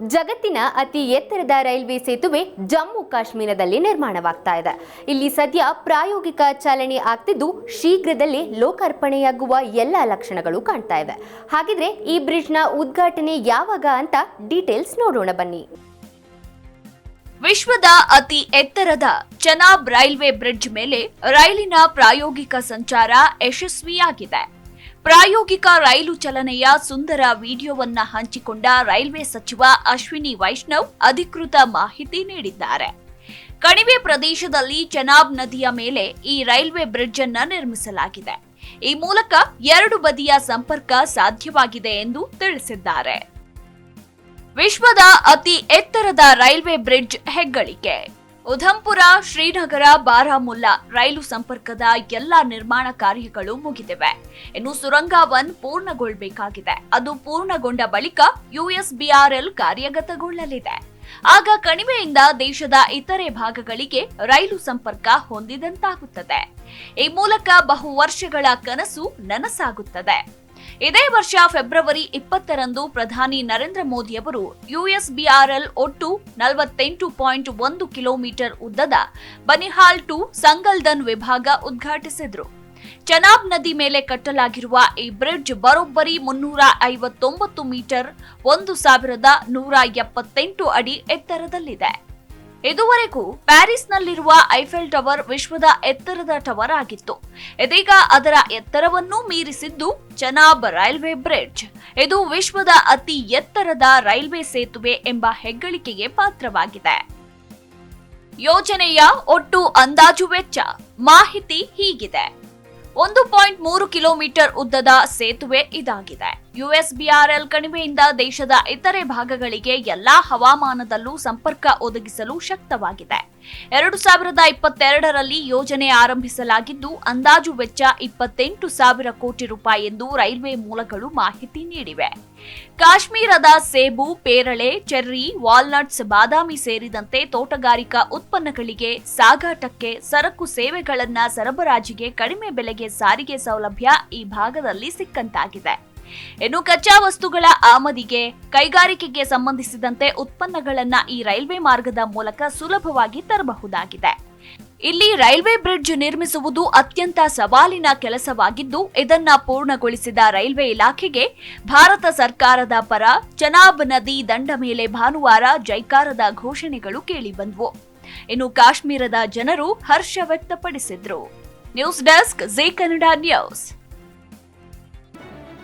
ಜಗತ್ತಿನ ಅತಿ ಎತ್ತರದ ರೈಲ್ವೆ ಸೇತುವೆ ಜಮ್ಮು ಕಾಶ್ಮೀರದಲ್ಲಿ ನಿರ್ಮಾಣವಾಗ್ತಾ ಇದೆ. ಇಲ್ಲಿ ಸದ್ಯ ಪ್ರಾಯೋಗಿಕ ಚಾಲನೆ ಆಗ್ತಿದ್ದು ಶೀಘ್ರದಲ್ಲೇ ಲೋಕಾರ್ಪಣೆಯಾಗುವ ಎಲ್ಲ ಲಕ್ಷಣಗಳು ಕಾಣ್ತಾ ಇವೆ ಹಾಗಿದ್ರೆ ಈ ಬ್ರಿಡ್ಜ್ನ ಉದ್ಘಾಟನೆ ಯಾವಾಗ ಅಂತ ಡೀಟೇಲ್ಸ್ ನೋಡೋಣ ಬನ್ನಿ. ವಿಶ್ವದ ಅತಿ ಎತ್ತರದ ಚನಾಬ್ ರೈಲ್ವೆ ಬ್ರಿಡ್ಜ್ ಮೇಲೆ ರೈಲಿನ ಪ್ರಾಯೋಗಿಕ ಸಂಚಾರ ಯಶಸ್ವಿಯಾಗಿದೆ. ಪ್ರಾಯೋಗಿಕ ರೈಲು ಚಲನೆಯ ಸುಂದರ ವಿಡಿಯೋವನ್ನ ಹಂಚಿಕೊಂಡ ರೈಲ್ವೆ ಸಚಿವ ಅಶ್ವಿನಿ ವೈಷ್ಣವ್ ಅಧಿಕೃತ ಮಾಹಿತಿ ನೀಡಿದ್ದಾರೆ. ಕಣಿವೆ ಪ್ರದೇಶದಲ್ಲಿ ಚೆನಾಬ್ ನದಿಯ ಮೇಲೆ ಈ ರೈಲ್ವೆ ಬ್ರಿಡ್ಜ್ ಅನ್ನ ನಿರ್ಮಿಸಲಾಗಿದೆ. ಈ ಮೂಲಕ ಎರಡು ಬದಿಯ ಸಂಪರ್ಕ ಸಾಧ್ಯವಾಗಿದೆ ಎಂದು ತಿಳಿಸಿದ್ದಾರೆ. ವಿಶ್ವದ ಅತಿ ಎತ್ತರದ ರೈಲ್ವೆ ಬ್ರಿಡ್ಜ್ ಹೆಗ್ಗಳಿಕೆ. ಉಧಂಪುರ, ಶ್ರೀನಗರ, ಬಾರಾಮುಲ್ಲಾ ರೈಲು ಸಂಪರ್ಕದ ಎಲ್ಲ ನಿರ್ಮಾಣ ಕಾರ್ಯಗಳು ಮುಗಿದಿವೆ. ಇನ್ನು ಸುರಂಗ ಒನ್ ಪೂರ್ಣಗೊಳ್ಳಬೇಕಾಗಿದೆ ಅದು ಪೂರ್ಣಗೊಂಡ ಬಳಿಕ ಯುಎಸ್ಬಿಆರ್ಎಲ್ ಕಾರ್ಯಗತಗೊಳ್ಳಲಿದೆ. ಆಗ ಕಣಿವೆಯಿಂದ ದೇಶದ ಇತರೆ ಭಾಗಗಳಿಗೆ ರೈಲು ಸಂಪರ್ಕ ಹೊಂದಿದಂತಾಗುತ್ತದೆ. ಈ ಮೂಲಕ ಬಹು ವರ್ಷಗಳ ಕನಸು ನನಸಾಗುತ್ತದೆ. ಇದೇ ವರ್ಷ ಫೆಬ್ರವರಿ ಇಪ್ಪತ್ತರಂದು ಪ್ರಧಾನಿ ನರೇಂದ್ರ ಮೋದಿಯವರು ಯುಎಸ್ಬಿಆರ್ಎಲ್ ಒಟ್ಟು ನಲವತ್ತೆಂಟು ಪಾಯಿಂಟ್ ಒಂದು ಕಿಲೋಮೀಟರ್ ಉದ್ದದ ಬನಿಹಾಲ್ ಟು ಸಂಗಲ್ದನ್ ವಿಭಾಗ ಉದ್ಘಾಟಿಸಿದರು. ಚನಾಬ್ ನದಿ ಮೇಲೆ ಕಟ್ಟಲಾಗಿರುವ ಈ ಬ್ರಿಡ್ಜ್ ಬರೋಬ್ಬರಿ ಮುನ್ನೂರ ಐವತ್ತೊಂಬತ್ತು ಮೀಟರ್ ಒಂದು ಸಾವಿರದ ನೂರ ಎಪ್ಪತ್ತೆಂಟು ಅಡಿ ಎತ್ತರದಲ್ಲಿದೆ. ಇದುವರೆಗೂ ಪ್ಯಾರಿಸ್ನಲ್ಲಿರುವ ಐಫೆಲ್ ಟವರ್ ವಿಶ್ವದ ಎತ್ತರದ ಟವರ್ ಆಗಿತ್ತು. ಇದೀಗ ಅದರ ಎತ್ತರವನ್ನೂ ಮೀರಿಸಿದ್ದು ಚನಾಬ್ ರೈಲ್ವೆ ಬ್ರಿಡ್ಜ್. ಇದು ವಿಶ್ವದ ಅತಿ ಎತ್ತರದ ರೈಲ್ವೆ ಸೇತುವೆ ಎಂಬ ಹೆಗ್ಗಳಿಕೆಗೆ ಪಾತ್ರವಾಗಿದೆ. ಯೋಜನೆಯ ಒಟ್ಟು ಅಂದಾಜು ವೆಚ್ಚ ಮಾಹಿತಿ ಹೀಗಿದೆ. ಒಂದು ಪಾಯಿಂಟ್ ಮೂರು ಕಿಲೋಮೀಟರ್ ಉದ್ದದ ಸೇತುವೆ ಇದಾಗಿದೆ. ಯುಎಸ್ಬಿಆರ್ಎಲ್ ಕಣಿವೆಯಿಂದ ದೇಶದ ಇತರೆ ಭಾಗಗಳಿಗೆ ಎಲ್ಲಾ ಹವಾಮಾನದಲ್ಲೂ ಸಂಪರ್ಕ ಒದಗಿಸಲು ಶಕ್ತವಾಗಿದೆ. ಎರಡು ಸಾವಿರದ ಇಪ್ಪತ್ತೆರಡರಲ್ಲಿ ಯೋಜನೆ ಆರಂಭಿಸಲಾಗಿದ್ದು, ಅಂದಾಜು ವೆಚ್ಚ ಇಪ್ಪತ್ತೆಂಟು ಸಾವಿರ ಕೋಟಿ ರೂಪಾಯಿ ಎಂದು ರೈಲ್ವೆ ಮೂಲಗಳು ಮಾಹಿತಿ ನೀಡಿವೆ. ಕಾಶ್ಮೀರದ ಸೇಬು, ಪೇರಳೆ, ಚೆರ್ರಿ, ವಾಲ್ನಟ್ಸ್, ಬಾದಾಮಿ ಸೇರಿದಂತೆ ತೋಟಗಾರಿಕಾ ಉತ್ಪನ್ನಗಳಿಗೆ ಸಾಗಾಟಕ್ಕೆ ಸರಕು ಸೇವೆಗಳನ್ನ ಸರಬರಾಜಿಗೆ ಕಡಿಮೆ ಬೆಲೆಗೆ ಸಾರಿಗೆ ಸೌಲಭ್ಯ ಈ ಭಾಗದಲ್ಲಿ ಸಿಕ್ಕಂತಾಗಿದೆ. ಇನ್ನು ಕಚ್ಚಾ ವಸ್ತುಗಳ ಆಮದಿಗೆ, ಕೈಗಾರಿಕೆಗೆ ಸಂಬಂಧಿಸಿದಂತೆ ಉತ್ಪನ್ನಗಳನ್ನ ಈ ರೈಲ್ವೆ ಮಾರ್ಗದ ಮೂಲಕ ಸುಲಭವಾಗಿ ತರಬಹುದಾಗಿದೆ. ಇಲ್ಲಿ ರೈಲ್ವೆ ಬ್ರಿಡ್ಜ್ ನಿರ್ಮಿಸುವುದು ಅತ್ಯಂತ ಸವಾಲಿನ ಕೆಲಸವಾಗಿದ್ದು, ಇದನ್ನ ಪೂರ್ಣಗೊಳಿಸಿದ ರೈಲ್ವೆ ಇಲಾಖೆಗೆ ಭಾರತ ಸರ್ಕಾರದ ಪರ ಚನಾಬ್ ನದಿ ದಂಡ ಮೇಲೆ ಭಾನುವಾರ ಜೈಕಾರದ ಘೋಷಣೆಗಳು ಕೇಳಿಬಂದವು. ಇನ್ನು ಕಾಶ್ಮೀರದ ಜನರು ಹರ್ಷ ವ್ಯಕ್ತಪಡಿಸಿದ್ರು. News desk Zee Kannada news.